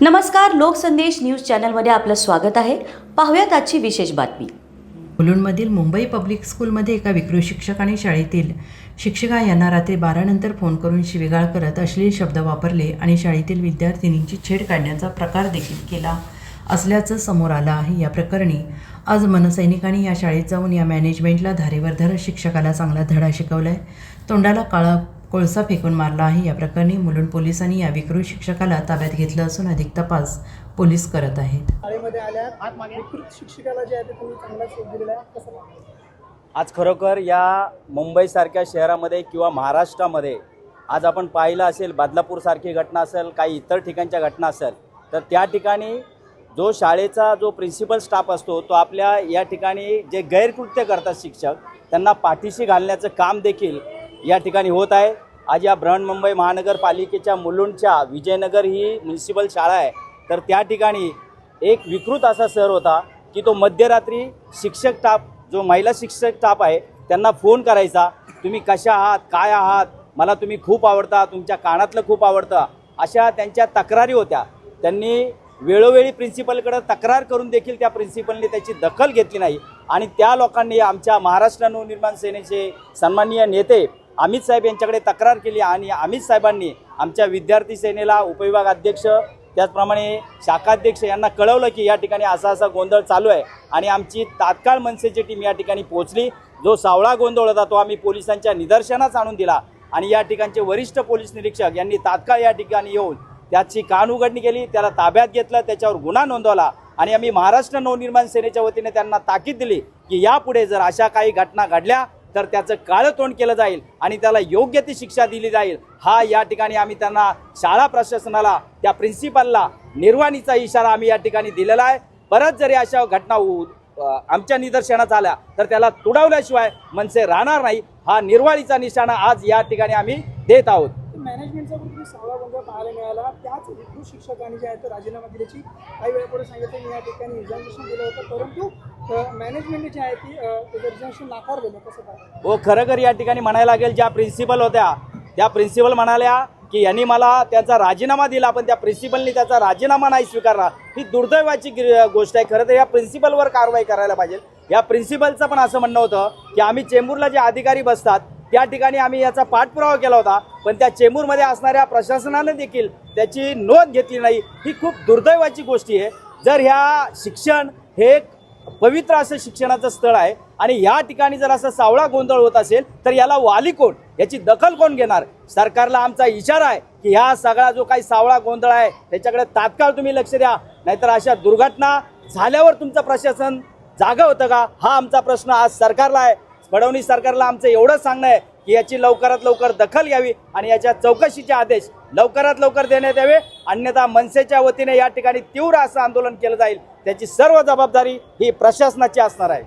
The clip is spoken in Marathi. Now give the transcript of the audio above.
नमस्कार लोकसंदेश न्यूज चॅनलमध्ये आपलं स्वागत आहे. पाहूयात आजची विशेष बातमी. मुलुंडमधील मुंबई पब्लिक स्कूलमध्ये एका विकृत शिक्षकाने शाळेतील शिक्षिका यांना रात्री बारानंतर फोन करून शिवीगाळ करत अश्लील शब्द वापरले आणि शाळेतील विद्यार्थिनींची छेड काढण्याचा प्रकार देखील केला असल्याचं समोर आलं आहे. या प्रकरणी आज मनसैनिकांनी या शाळेत जाऊन या मॅनेजमेंटला धारेवर धरत शिक्षकाला चांगला धडा शिकवला आहे तोंडाला काळा कोळसा फेकून मारला आहे. या प्रकरणी मुलुंड पोलिसांनी या विकृत शिक्षकाला ताब्यात घेतलं असून अधिक तपास पोलीस करत आहेत. शाळेमध्ये आल्यात. विकृत शिक्षिकाला जे आहे ते तुम्ही चांगला शोध दिलेला आहे. कसं पाहता? आज खरोखर या मुंबईसारख्या शहरामध्ये किंवा महाराष्ट्रामध्ये आज आपण पाहिलं असेल बदलापूरसारखी घटना असेल काही इतर ठिकाणच्या घटना असेल तर त्या ठिकाणी जो शाळेचा जो प्रिन्सिपल स्टाफ असतो तो आपल्या या ठिकाणी जे गैरकृत्य करतात शिक्षक त्यांना पाठीशी घालण्याचं काम देखील या ठिकाणी होत आहे. आज या बृहन्मुंबई महानगरपालिकेच्या मुलुंडच्या विजयनगर ही म्युन्सिपल शाळा आहे. तर त्या ठिकाणी एक विकृत असा सर होता की तो मध्यरात्री शिक्षक टाप जो महिला शिक्षक टाप आहे त्यांना फोन करायचा तुम्ही कशा आहात? काय आहात? मला तुम्ही खूप आवडता तुमच्या कानातलं खूप आवडतं. अशा त्यांच्या तक्रारी होत्या. त्यांनी वेळोवेळी प्रिन्सिपलकडं तक्रार करून देखील त्या प्रिन्सिपलने त्याची दखल घेतली नाही. आणि त्या लोकांनी आमच्या महाराष्ट्र नवनिर्माण सेनेचे सन्माननीय नेते अमित साहेब यांच्याकडे तक्रार केली आणि अमित साहेबांनी आमच्या विद्यार्थी सेनेला उपविभाग अध्यक्ष त्याचप्रमाणे शाखाध्यक्ष यांना कळवलं की या ठिकाणी असा असा गोंधळ चालू आहे आणि आमची तात्काळ मनसेची टीम या ठिकाणी पोहोचली. जो सावळा गोंधळ होता तो आम्ही पोलिसांच्या निदर्शनास आणून दिला आणि या ठिकाणचे वरिष्ठ पोलीस निरीक्षक यांनी तात्काळ या ठिकाणी येऊन त्याची कान उघडणी केली त्याला ताब्यात घेतलं त्याच्यावर गुन्हा नोंदवला आणि आम्ही महाराष्ट्र नवनिर्माण सेनेच्या वतीने त्यांना ताकीद दिली की यापुढे जर अशा काही घटना घडल्या तर त्याचं काळं तोंड केलं जाईल आणि त्याला योग्य ती शिक्षा दिली जाईल. हा या ठिकाणी आम्ही त्यांना शाळा प्रशासनाला त्या प्रिन्सिपलला निर्वाणीचा इशारा आम्ही या ठिकाणी दिलेला आहे. परत जरी अशा घटना आमच्या निदर्शनात आल्या तर त्याला तुडवल्याशिवाय मनसे राहणार नाही. हा निर्वाळीचा निशाणा आज या ठिकाणी आम्ही देत आहोत. मॅनेजमेंटचा पाहायला मिळाला. त्याच शिक्षकांनी जे आहे राजीनामा दिल्याची काही वेळापूर्वी सांगितलं. मी या ठिकाणी दिलं होतं. परंतु मॅनेजमेंट जे आहे ती रिझर्वेशन नाकारलेलं कसं काय हो खरं खर या ठिकाणी म्हणायला लागेल ज्या प्रिन्सिपल होत्या त्या प्रिन्सिपल म्हणाल्या की यांनी मला त्याचा राजीनामा दिला पण त्या प्रिन्सिपलनी त्याचा राजीनामा नाही स्वीकारला. ही दुर्दैवाची गिर- गोष्ट आहे. खरं तर या प्रिन्सिपलवर कारवाई करायला पाहिजे. या प्रिन्सिपलचं पण असं म्हणणं होतं की आम्ही चेंबूरला जे अधिकारी बसतात त्या ठिकाणी आम्ही याचा पाठपुरावा केला होता पण त्या चेंबूरमध्ये असणाऱ्या प्रशासनानं देखील त्याची नोंद घेतली नाही. ही खूप दुर्दैवाची गोष्टी आहे. जर ह्या शिक्षण हे पवित्र असं शिक्षणाचं स्थळ आहे. आणि या ठिकाणी जर असं सावळा गोंधळ होत असेल तर याला वाली कोण? याची दखल कोण घेणार? सरकारला आमचा इशारा आहे की ह्या सगळा जो काही सावळा गोंधळ आहे त्याच्याकडे तात्काळ तुम्ही लक्ष द्या. नाहीतर अशा दुर्घटना झाल्यावर तुमचं प्रशासन जागा होतं का? हा आमचा प्रश्न आज सरकारला आहे. फडणवीस सरकारला आमचं एवढंच सांगणं आहे. की याची लवकरात लवकर दखल घ्यावी आणि याच्या चौकशीचे आदेश लवकरात लवकर देण्यात यावे. अन्यथा मनसेच्या वतीने या ठिकाणी तीव्र असं आंदोलन केलं जाईल. त्याची सर्व जबाबदारी ही प्रशासनाची असणार आहे.